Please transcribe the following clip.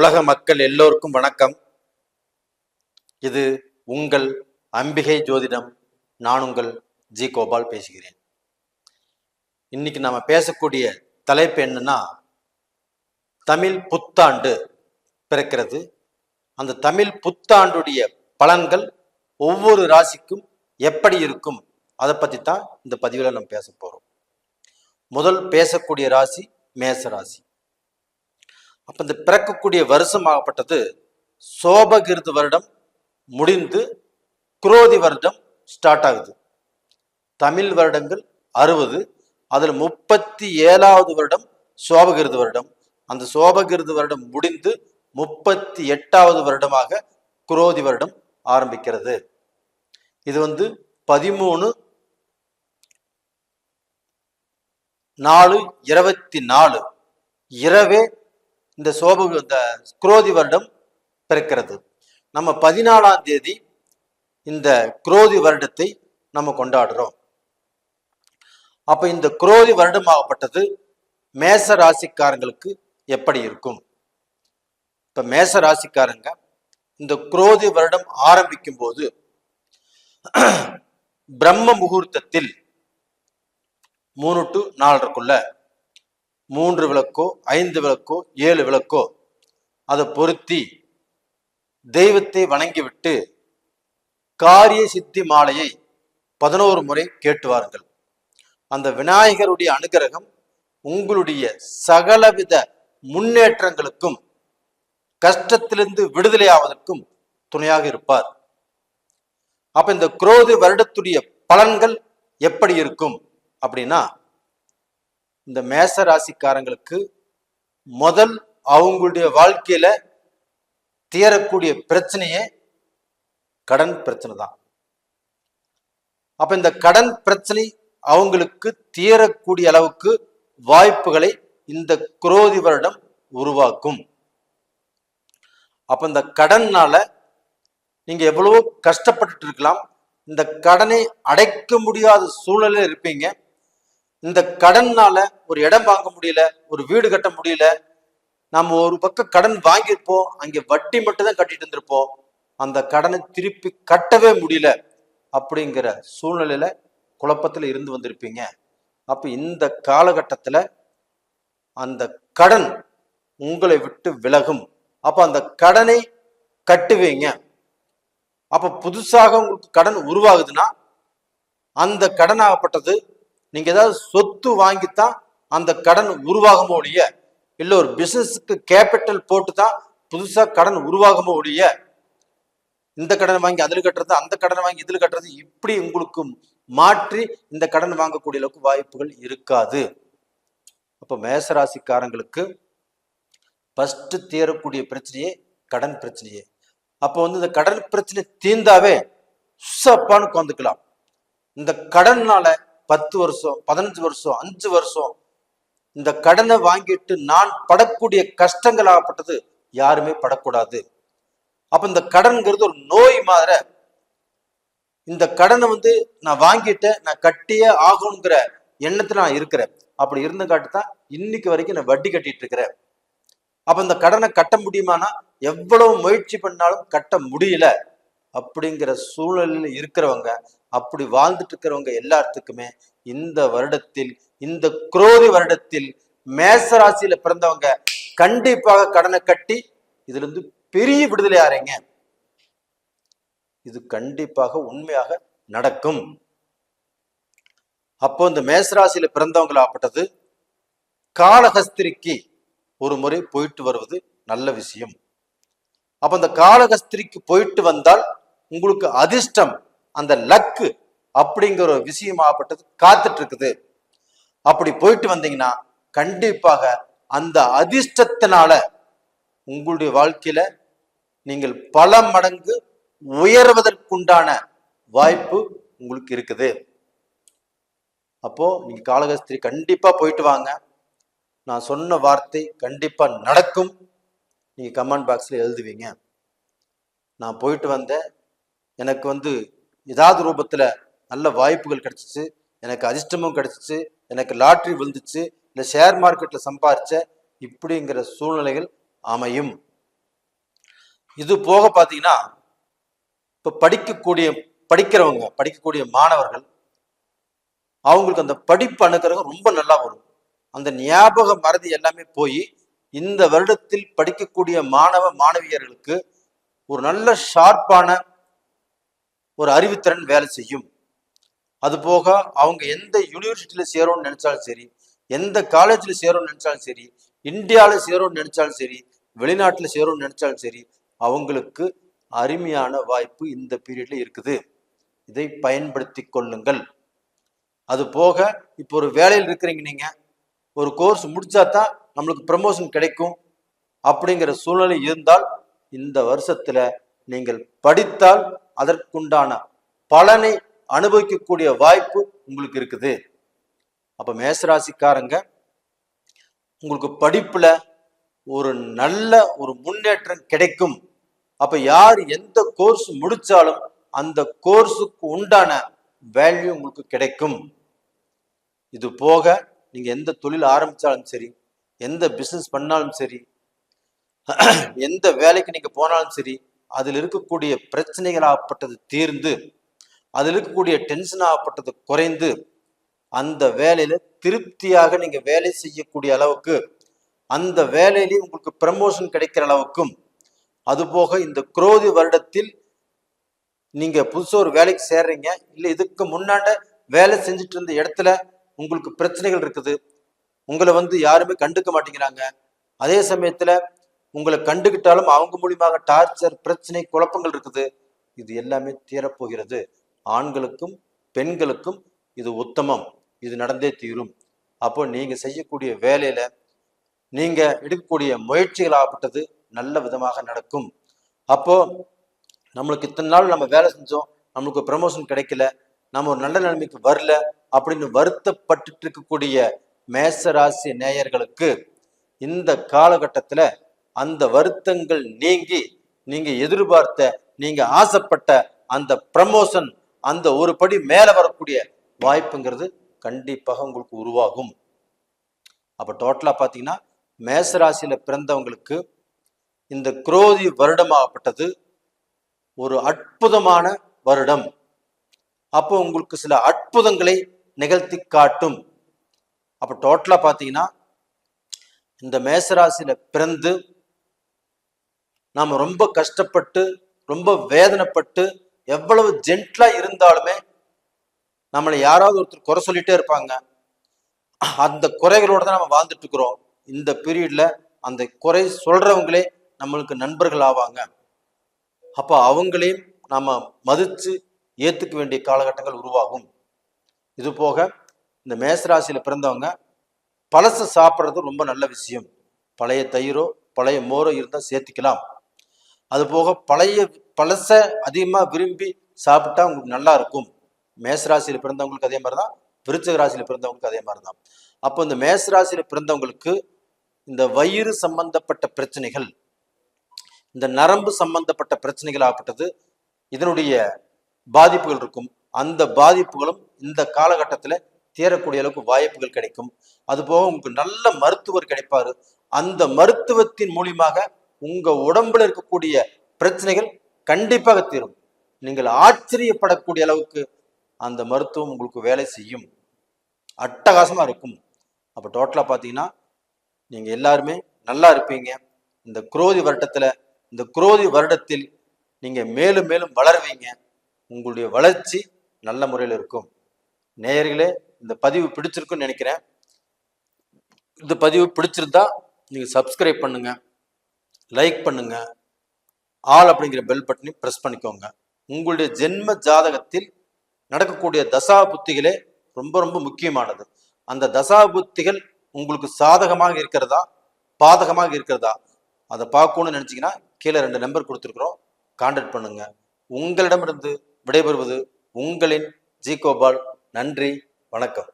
உலக மக்கள் எல்லோருக்கும் வணக்கம். இது உங்கள் அம்பிகை ஜோதிடம். நான் உங்கள் ஜி கோபால் பேசுகிறேன். இன்னைக்கு நாம் பேசக்கூடிய தலைப்பு என்னன்னா தமிழ் புத்தாண்டு பிறக்கிறது. அந்த தமிழ் புத்தாண்டுடைய பலன்கள் ஒவ்வொரு ராசிக்கும் எப்படி இருக்கும்? அதை பற்றி தான் இந்த பதிவில் நம்ம பேச போகிறோம் முதல் பேசக்கூடிய ராசி மேச ராசி அப்போ இந்த பிறக்கக்கூடிய வருஷமாகப்பட்டது சோபகிருது வருடம் முடிந்து குரோதி வருடம் ஸ்டார்ட் ஆகுது. தமிழ் வருடங்கள் அறுபது அதில் முப்பத்தி ஏழாவது வருடம் சோபகிருது வருடம். அந்த சோபகிருது வருடம் முடிந்து முப்பத்தி எட்டாவது வருடமாக குரோதி வருடம் ஆரம்பிக்கிறது. இது வந்து பதிமூணு நாலு இருபத்தி நாலு. இரவே இந்த சோப இந்த குரோதி வருடம் பிறக்கிறது. நம்ம பதினாலாம் தேதி இந்த குரோதி வருடத்தை நம்ம கொண்டாடுறோம். அப்ப இந்த குரோதி வருடமாகப்பட்டது மேச ராசிக்காரங்களுக்கு எப்படி இருக்கும்? இப்ப மேச ராசிக்காரங்க இந்த குரோதி வருடம் ஆரம்பிக்கும் போது பிரம்ம முகூர்த்தத்தில் மூணு டு நாலரைக்குள்ள மூன்று விளக்கோ ஐந்து விளக்கோ ஏழு விளக்கோ. அதை பொருத்தி தெய்வத்தை வணங்கிவிட்டு காரிய சித்தி மாலையை பதினோரு முறை கேட்டு வாருங்கள். அந்த விநாயகருடைய அனுகிரகம் உங்களுடைய சகலவித முன்னேற்றங்களுக்கும் கஷ்டத்திலிருந்து விடுதலை ஆவதற்கும் துணையாக இருப்பார். அப்ப இந்த குரோதி வருடத்துடைய பலன்கள் எப்படி இருக்கும்? அப்படின்னா இந்த மேச ராசிக்காரங்களுக்கு முதல் அவங்களுடைய வாழ்க்கையில தீரக்கூடிய பிரச்சனையே கடன் பிரச்சனை தான். அப்ப இந்த கடன் பிரச்சனை அவங்களுக்கு தீரக்கூடிய அளவுக்கு வாய்ப்புகளை இந்த குரோதி வருடம் உருவாக்கும். அப்ப இந்த கடன்னால நீங்க எவ்வளவோ கஷ்டப்பட்டுட்டு இருக்கலாம். இந்த கடனை அடைக்க முடியாத சூழலில் இருப்பீங்க. இந்த கடன்னால ஒரு இடம் வாங்க முடியல ஒரு வீடு கட்ட முடியல நம்ம ஒரு பக்கம் கடன் வாங்கியிருப்போம் அங்கே வட்டி மட்டும் தான் கட்டிட்டு இருந்திருப்போம். அந்த கடனை திருப்பி கட்டவே முடியல அப்படிங்கிற சூழ்நிலையில குழப்பத்தில் இருந்து வந்திருப்பீங்க. அப்ப இந்த காலகட்டத்தில் அந்த கடன் உங்களை விட்டு விலகும். அப்ப அந்த கடனை கட்டுவீங்க. அப்ப புதுசாக உங்களுக்கு கடன் உருவாகுதுன்னா அந்த கடனாகப்பட்டது நீங்க ஏதாவது சொத்து வாங்கித்தான் அந்த கடன் உருவாகுமோ ஒழிய இல்ல ஒரு பிஸ்னஸுக்கு கேபிட்டல் போட்டு தான் புதுசா கடன் உருவாகுமோ ஒழிய இந்த கடன் வாங்கி அதில் கட்டுறது அந்த கடன் வாங்கி இதில் கட்டுறது இப்படி உங்களுக்கு மாற்றி இந்த கடன் வாங்கக்கூடிய அளவுக்கு வாய்ப்புகள் இருக்காது. அப்போ மேசராசிக்காரங்களுக்கு ஃபஸ்ட்டு தீரக்கூடிய பிரச்சனையே கடன் பிரச்சனையே. அப்போ வந்து இந்த கடன் பிரச்சனை தீர்ந்தாவே சுசப்பான்னு உட்காந்துக்கலாம் இந்த கடன்னால பத்து வருஷம் பதினஞ்சு வருஷம் அஞ்சு வருஷம் இந்த கடனை வாங்கிட்டு நான் படக்கூடிய கஷ்டங்கள் ஆகப்பட்டது யாருமே படக்கூடாது. அப்ப இந்த கடன்கிறது ஒரு நோய் மாதிரி இந்த கடனை வந்து நான் வாங்கிட்டேன் நான் கட்டியே ஆகணுங்கிற எண்ணத்துல நான் இருக்கிறேன். அப்படி இருந்த காட்டு தான் இன்னைக்கு வரைக்கும் நான் வட்டி கட்டிட்டு இருக்கிறேன் அப்ப இந்த கடனை கட்ட முடியுமானா? எவ்வளவு முயற்சி பண்ணாலும் கட்ட முடியல. அப்படிங்கிற சூழலில் இருக்கிறவங்க அப்படி வாழ்ந்துட்டு இருக்கிறவங்க எல்லாத்துக்குமே இந்த வருடத்தில் இந்த குரோதி வருடத்தில் மேசராசியில பிறந்தவங்க கண்டிப்பாக கடனை கட்டி இதுல இருந்து பெரிய விடுதலை ஆறீங்க இது கண்டிப்பாக உண்மையாக நடக்கும். அப்போ இந்த மேசராசியில பிறந்தவங்களாப்பட்டது காலஹஸ்திரிக்கு ஒரு முறை போயிட்டு வருவது நல்ல விஷயம். அப்ப அந்த காலகஸ்திரிக்கு போயிட்டு வந்தால் உங்களுக்கு அதிர்ஷ்டம் அந்த லக்கு அப்படிங்கிற ஒரு விஷயமாகப்பட்டது காத்துட்டு இருக்குது அப்படி போயிட்டு வந்தீங்கன்னா கண்டிப்பாக அந்த அதிர்ஷ்டத்தினால உங்களுடைய வாழ்க்கையில நீங்கள் பல மடங்கு உயர்வதற்குண்டான வாய்ப்பு உங்களுக்கு இருக்குது. அப்போ நீங்க காலகஸ்திரி கண்டிப்பா போயிட்டு வாங்க. நான் சொன்ன வார்த்தை கண்டிப்பா நடக்கும். நீங்க கமெண்ட் பாக்ஸ்ல எழுதுவீங்க. நான் போயிட்டு வந்தேன். எனக்கு வந்து ஏதாவது ரூபத்தில் நல்ல வாய்ப்புகள் கிடச்சிச்சு எனக்கு அதிர்ஷ்டமும் கிடைச்சிச்சு எனக்கு லாட்ரி விழுந்துச்சு இல்லை ஷேர் மார்க்கெட்டில் சம்பாரிச்ச இப்படிங்கிற சூழ்நிலைகள் அமையும். இது போக பார்த்தீங்கன்னா இப்போ படிக்கக்கூடிய படிக்கிறவங்க படிக்கக்கூடிய மாணவர்கள் அவங்களுக்கு அந்த படிப்பு அணுக்கிறவங்க ரொம்ப நல்லா வரும். அந்த ஞாபக மறதி எல்லாமே போய் இந்த வருடத்தில் படிக்கக்கூடிய மாணவ மாணவியர்களுக்கு ஒரு நல்ல ஷார்ப்பான ஒரு அறிவுத்திறன் வேலை செய்யும். அது போக அவங்க எந்த யூனிவர்சிட்டியில் சேரும்னு நினைச்சாலும் சரி எந்த காலேஜில் சேரும்னு நினைச்சாலும் சரி இந்தியாவில் சேரும்னு நினைச்சாலும் சரி வெளிநாட்டில் சேரும்னு நினைச்சாலும் சரி அவங்களுக்கு அருமையான வாய்ப்பு இந்த பீரியட்ல இருக்குது. இதை பயன்படுத்தி கொள்ளுங்கள். அது போக இப்போ ஒரு வேலையில் இருக்கிறீங்க நீங்க ஒரு கோர்ஸ் முடிச்சா தான் நம்மளுக்கு ப்ரமோஷன் கிடைக்கும். அப்படிங்கிற சூழ்நிலை இருந்தால் இந்த வருஷத்துல நீங்கள் படித்தால் அதற்குண்டான பலனை அனுபவிக்கக்கூடிய வாய்ப்பு உங்களுக்கு இருக்குது. அப்ப மேசராசிக்காரங்க உங்களுக்கு படிப்புல ஒரு நல்ல ஒரு முன்னேற்றம் கிடைக்கும். அப்ப யார் எந்த கோர்ஸ் முடிச்சாலும் அந்த கோர்ஸுக்கு உண்டான வேல்யூ உங்களுக்கு கிடைக்கும். இது போக நீங்க எந்த தொழில் ஆரம்பிச்சாலும் சரி எந்த பிசினஸ் பண்ணாலும் சரி எந்த வேலைக்கு நீங்க போனாலும் சரி அதில் இருக்கக்கூடிய பிரச்சனைகளாகப்பட்டது தீர்ந்து அதில் இருக்கக்கூடிய டென்ஷன் ஆகப்பட்டது குறைந்து அந்த வேலையில திருப்தியாக நீங்க வேலை செய்யக்கூடிய அளவுக்கு அந்த வேலையிலேயே உங்களுக்கு ப்ரமோஷன் கிடைக்கிற அளவுக்கும் அதுபோக இந்த குரோதி வருடத்தில் நீங்க புதுசாக ஒரு வேலைக்கு சேர்றீங்க இல்லை இதுக்கு முன்னாண்ட வேலை செஞ்சுட்டு இருந்த இடத்துல உங்களுக்கு பிரச்சனைகள் இருக்குது உங்களை வந்து யாருமே கண்டுக்க மாட்டேங்கிறாங்க. அதே சமயத்துல உங்களை கண்டுகிட்டாலும் அவங்க மூலியமாக டார்ச்சர் பிரச்சனை குழப்பங்கள் இருக்குது. இது எல்லாமே தீரப்போகிறது. ஆண்களுக்கும் பெண்களுக்கும் இது உத்தமம். இது நடந்தே தீரும். அப்போ நீங்க செய்யக்கூடிய வேலையில நீங்க எடுக்கக்கூடிய முயற்சிகள் ஆகப்பட்டது நல்ல விதமாக நடக்கும். அப்போ நம்மளுக்கு இத்தனை நாள் நம்ம வேலை செஞ்சோம். நம்மளுக்கு ப்ரமோஷன் கிடைக்கல. நம்ம ஒரு நல்ல நிலைமைக்கு வரல அப்படின்னு வருத்தப்பட்டு இருக்கக்கூடிய மேச ராசி நேயர்களுக்கு இந்த காலகட்டத்தில் அந்த வருத்தங்கள் நீங்கி நீங்க எதிர்பார்த்த நீங்க ஆசைப்பட்ட அந்த ப்ரமோஷன் அந்த ஒரு படி மேல வரக்கூடிய வாய்ப்புங்கிறது கண்டிப்பாக உங்களுக்கு உருவாகும். அப்ப டோட்டலா பாத்தீங்கன்னா மேசராசியில பிறந்தவங்களுக்கு இந்த குரோதி வருடமாகப்பட்டது ஒரு அற்புதமான வருடம். அப்போ உங்களுக்கு சில அற்புதங்களை நிகழ்த்தி காட்டும். அப்போ டோட்டலா பார்த்தீங்கன்னா இந்த மேசராசியில் பிறந்து நாம் ரொம்ப கஷ்டப்பட்டு ரொம்ப வேதனைப்பட்டு எவ்வளவு ஜென்ட்லாக இருந்தாலுமே நம்மளை யாராவது ஒருத்தர் குறை சொல்லிட்டே இருப்பாங்க. அந்த குறைகளோடு தான் நம்ம வாழ்ந்துட்டு இருக்கிறோம். இந்த பீரியடில் அந்த குறை சொல்கிறவங்களே நம்மளுக்கு நண்பர்கள் ஆவாங்க. அப்போ அவங்களையும் நாம் மதித்து ஏற்றுக்க வேண்டிய காலகட்டங்கள் உருவாகும். இது போக இந்த மேசராசியில் பிறந்தவங்க பழசை சாப்பிட்றது ரொம்ப நல்ல விஷயம். பழைய தயிரோ பழைய மோரோ இருந்தால் சேர்த்திக்கலாம். அது போக பழைய பழச அதிகமாக விரும்பி சாப்பிட்டா உங்களுக்கு நல்லா இருக்கும். மேசராசியில் பிறந்தவங்களுக்கு அதே மாதிரி தான் விருச்சக ராசியில் பிறந்தவங்களுக்கு அதே மாதிரி தான் அப்போ இந்த மேசராசியில் பிறந்தவங்களுக்கு இந்த வயிறு சம்பந்தப்பட்ட பிரச்சனைகள் இந்த நரம்பு சம்பந்தப்பட்ட பிரச்சனைகள் ஆகப்பட்டது இதனுடைய பாதிப்புகள் இருக்கும். அந்த பாதிப்புகளும் இந்த காலகட்டத்தில் தேரக்கூடிய அளவுக்கு வாய்ப்புகள் கிடைக்கும். அதுபோக உங்களுக்கு நல்ல மருத்துவர் கிடைப்பாரு. அந்த மருத்துவத்தின் மூலியமாக உங்க உடம்புல இருக்கக்கூடிய பிரச்சனைகள் கண்டிப்பாக தீரும். நீங்கள் ஆச்சரியப்படக்கூடிய அளவுக்கு அந்த மருத்துவம் உங்களுக்கு வேலை செய்யும். அட்டகாசமாக இருக்கும். அப்போ டோட்டலாக பார்த்தீங்கன்னா நீங்கள் எல்லாருமே நல்லா இருப்பீங்க. இந்த குரோதி வருடத்தில் இந்த குரோதி வருடத்தில் நீங்கள் மேலும் மேலும் வளருவீங்க. உங்களுடைய வளர்ச்சி நல்ல முறையில் இருக்கும். நேயர்களே இந்த பதிவு பிடிச்சிருக்குன்னு நினைக்கிறேன். இந்த பதிவு பிடிச்சிருந்தா நீங்கள் சப்ஸ்கிரைப் பண்ணுங்கள் லைக் பண்ணுங்க. ஆல் அப்படிங்கிற பெல் பட்டனையும் ப்ரெஸ் பண்ணிக்கோங்க. உங்களுடைய ஜென்ம ஜாதகத்தில் நடக்கக்கூடிய தசா புத்திகளே ரொம்ப ரொம்ப முக்கியமானது. அந்த தசா புத்திகள் உங்களுக்கு சாதகமாக இருக்கிறதா? பாதகமாக இருக்கிறதா? அதை பார்க்கணும்னு நினச்சிங்கன்னா கீழே ரெண்டு நம்பர் கொடுத்துருக்குறோம். கான்டாக்ட் பண்ணுங்க. உங்களிடமிருந்து விடைபெறுவது உங்களின் ஜி கோபால் நன்றி. வணக்கம்.